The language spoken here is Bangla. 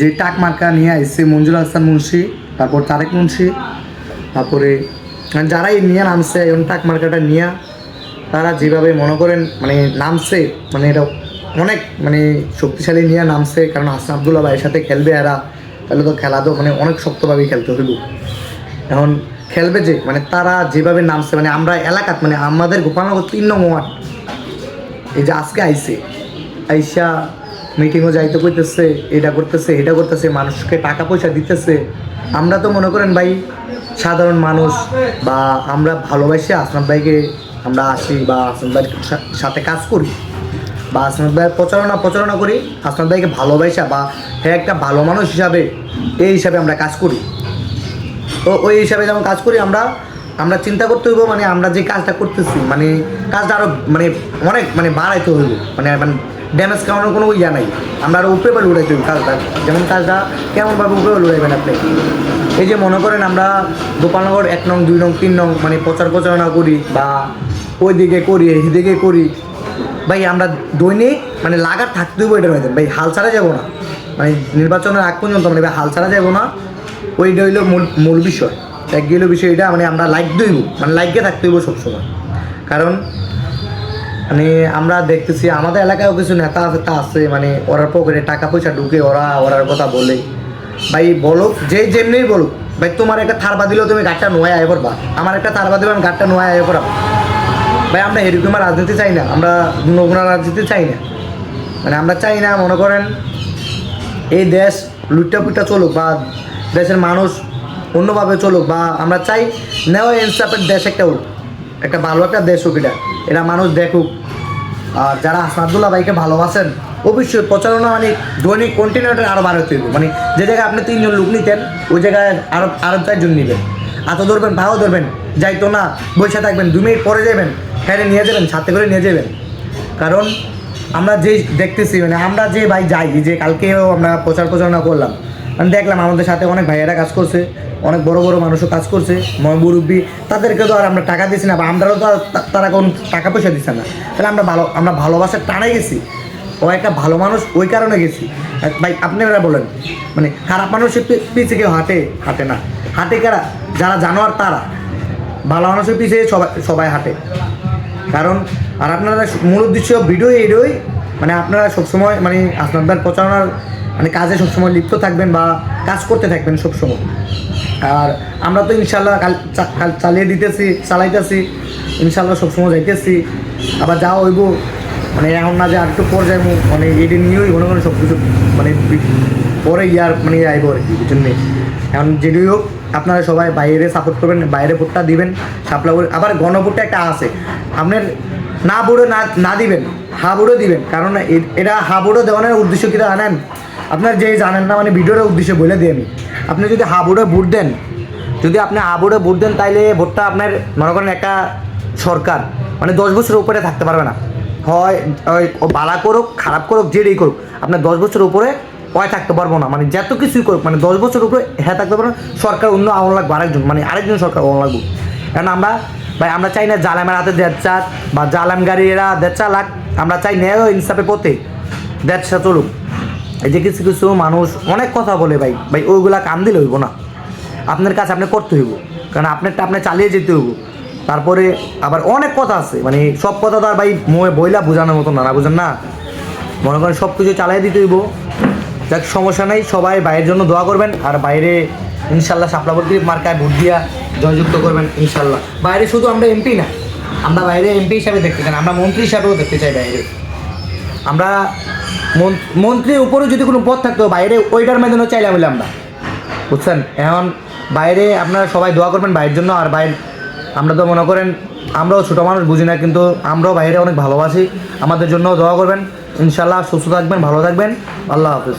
যে টাক মার্কা নিয়ে এসছে মঞ্জুর হাসান মুন্সি, তারপর তারেক মুন্সি, তারপরে যারাই নিয়ে নামছে এবং টাক মার্কাটা নিয়ে তারা যেভাবে মনে করেন মানে নামছে মানে এটা অনেক মানে শক্তিশালী নিয়ে নামছে, কারণ হাসান আবদুল্লাহ ভাইয়ের সাথে খেলবে এরা, তাহলে তো খেলা তো মানে অনেক শক্তভাবে খেলতে হইব। এখন খেলবে যে মানে তারা যেভাবে নামছে মানে আমরা এলাকাত মানে আমাদের গোপালনগর তিন নং ওয়ার্ড, এই যে আজকে আইসে আইসা মিটিংও যাইতে করতেছে এটা করতেছে এটা করতেছে, মানুষকে টাকা পয়সা দিতেছে। আমরা তো মনে করেন ভাই, সাধারণ মানুষ বা আমরা ভালোবাসি আসনাদ ভাইকে আমরা আসি বা আসনাদ ভাইয়ের সাথে কাজ করি। বা আসনাদ ভাইয়ের প্রচারণা প্রচারণা করি আসনাদ ভাইকে ভালোবাসা বা হ্যাঁ একটা ভালো মানুষ হিসাবে এই হিসাবে আমরা কাজ করি। তো ওই হিসাবে যেমন কাজ করি, আমরা আমরা চিন্তা করতে হইব মানে আমরা যে কাজটা করতেছি মানে কাজটা আরও মানে অনেক মানে বাড়াইতে হইব মানে মানে ড্যামেজ কারণের কোনো ইয়া নাই। আমরা আরও উপরে পারে উড়াইতে হইব কাজটা। যেমন কাজটা কেমনভাবে উপরে পারে উড়াইবেন আপনি এই যে মনে করেন আমরা গোপালনগর এক নং, দুই নং, তিন নং মানে প্রচার প্রচারণা করি বা ওই দিকে করি এই দিকে করি। ভাই, আমরা দৈনিক মানে লাগার থাকতে হইব এটা নয় ভাই, হাল ছাড়া যাব না। মানে নির্বাচনের আগ পর্যন্ত মানে ভাই, হাল ছাড়া যাব না। ওইটা হইল মূল মূল বিষয়। এক গেল বিষয় এটা মানে আমরা লাইক দইব মানে লাইকে থাকতে হইব সবসময়। কারণ মানে আমরা দেখতেছি, আমাদের এলাকায়ও কিছু নেতা ফেতা আছে মানে ওরার পকেটে টাকা পয়সা ঢুকে ওরা ওরার কথা বলে। ভাই বলো যে যেমনি বলুক, ভাই তোমার একটা থারবা দিলেও তুমি গাড়টা নোয়ায় আয় করবা। আমার একটা থারবা দিলে আমি গাড়টা নোয়া আয় করাবো। ভাই আমরা এরকম রাজনীতি চাই না, আমরা নগুনা রাজনীতি চাই না। মানে আমরা চাই না, মনে করেন, এই দেশ লুটটা পুটটা চলুক বা দেশের মানুষ অন্যভাবে চলুক বা আমরা চাই নেওয়া ইনসাফের দেশ একটা হোক, একটা ভালো একটা দেশ হোক এটা। এটা মানুষ দেখুক। আর যারা হাসনাদুল্লাহ ভাইকে ভালোবাসেন, অবশ্যই প্রচারণা মানে দৈনিক কন্টিনিউটার আরও বাড়াতে হইব মানে যে জায়গায় আপনি তিনজন লোক নিতেন, ওই জায়গায় আরও আরও চারজন নেবেন। এত ধরবেন ভাও ধরবেন, যাইতো না, বসে থাকবেন দু মিনিট পরে যাবেন ফেরে নিয়ে যাবেন, সাথে করে নিয়ে যাবেন কারণ আমরা যে দেখতেছি মানে আমরা যে ভাই যাই, যে কালকেও আমরা প্রচার প্রচারণা করলাম আমি দেখলাম আমাদের সাথে অনেক ভাইয়েরা কাজ করছে অনেক বড় বড় মানুষও কাজ করছে মুরব্বী, তাদেরকে তো আর আমরা টাকা দিচ্ছি না, বা আমরাও তো তারা কোন টাকা পয়সা দিচ্ছে না। তাহলে আমরা ভালো, আমরা ভালোবাসার টানে গেছি। ও একটা ভালো মানুষ ওই কারণে গেছি। ভাই আপনারা বলেন মানে খারাপ মানুষের পি- পিছে কেউ হাঁটে? হাঁটে না। হাঁটে কারা? যারা জানোয়ার তারা। ভালো মানুষের পিছিয়ে সবাই সবাই হাঁটে। কারণ, আর আপনারা মূল উদ্দেশ্য ভিডিও এরই মানে আপনারা সবসময় মানে আপনাদের প্রচারণার মানে কাজে সবসময় লিপ্ত থাকবেন বা কাজ করতে থাকবেন সবসময়। আর আমরা তো ইনশাল্লাহ কাল চালিয়ে দিতেছি, চালাইতেছি। ইনশাল্লাহ সবসময় যাইতেছি। আবার যা হইব মানে এখন না যে আর একটু পর যাইব মানে এটি নিয়েই মনে করেন সব কিছু মানে পরে ইয়ার মানে আইব আর কি নেই এখন যেটি হোক, আপনারা সবাই বাইরে সাপোর্ট করবেন, বাইরে ভোটটা দিবেন, সাপলা আবার গণভোটটা একটা আছে। আপনার না বুড়ো না না দিবেন, হা বুড়ো দিবেন। কারণ এটা হা বুড়ো দেওয়ানোর উদ্দেশ্য কিনা জানেন? আপনার যে জানেন না মানে ভিডিওর উদ্দেশ্য বলে দিই আমি। আপনি যদি হাবুডে ভোট দেন, যদি আপনি হা বুড়ো ভোট দেন, তাইলে ভোটটা আপনার মনে করেন একটা সরকার মানে দশ বছরের উপরে থাকতে পারবে না। হয় বালা করুক, খারাপ করুক যেটাই করুক, আপনার দশ বছরের উপরে পয় থাকতে পারব না। মানে যত কিছুই করুক মানে দশ বছর উপরে হ্যাঁ থাকতে পারব না, সরকার অন্য আওয়ান লাগবে, আরেকজন মানে আরেকজন সরকার আওয়ান লাগবে। কারণ আমরা, ভাই, আমরা চাই না জালামের হাতে দেড় চার বা জালাম গাড়িরা দেড় চার লাখ আমরা চাই ন্যায় ও ইনসাফের পথে দেড় চা চলুক। যে কিছু কিছু মানুষ অনেক কথা বলে ভাই ভাই ওইগুলা কান দিলে হইব না। আপনার কাছে আপনি করতে হইব। কারণ আপনারটা আপনি চালিয়ে যেতে হইব। তারপরে আবার অনেক কথা আছে মানে সব কথা তো আর ভাই মোয়ে বইলা বোঝানোর মতো না না বুঝেন না? মনে করেন সব কিছু চালিয়ে দিতে হইব। যাক, সমস্যা নেই, সবাই বাইরের জন্য দোয়া করবেন। আর বাইরে ইনশাল্লাহ সাপলাবর্তী মার্কায় ভোট দিয়া জয়যুক্ত করবেন, ইনশাল্লাহ। বাইরে শুধু আমরা এমপি না, আমরা বাইরে এমপি হিসাবে দেখতে চাই আমরা মন্ত্রী হিসাবেও দেখতে চাই বাইরে। আমরা মন্ত্রীর উপরেও যদি কোনো পথ থাকতো, বাইরে ওইটার মাধ্যমে চাইলাম বলে আমরা। বুঝছেন? এখন বাইরে আপনারা সবাই দোয়া করবেন বাইরের জন্য, আর বাইরে আমরা তো মনে করেন আমরাও ছোটো মানুষ, বুঝি না, কিন্তু আমরাও বাইরে অনেক ভালোবাসি। আমাদের জন্য দোয়া করবেন। ইনশাল্লাহ সুস্থ থাকবেন, ভালো থাকবেন। আল্লাহ হাফিজ।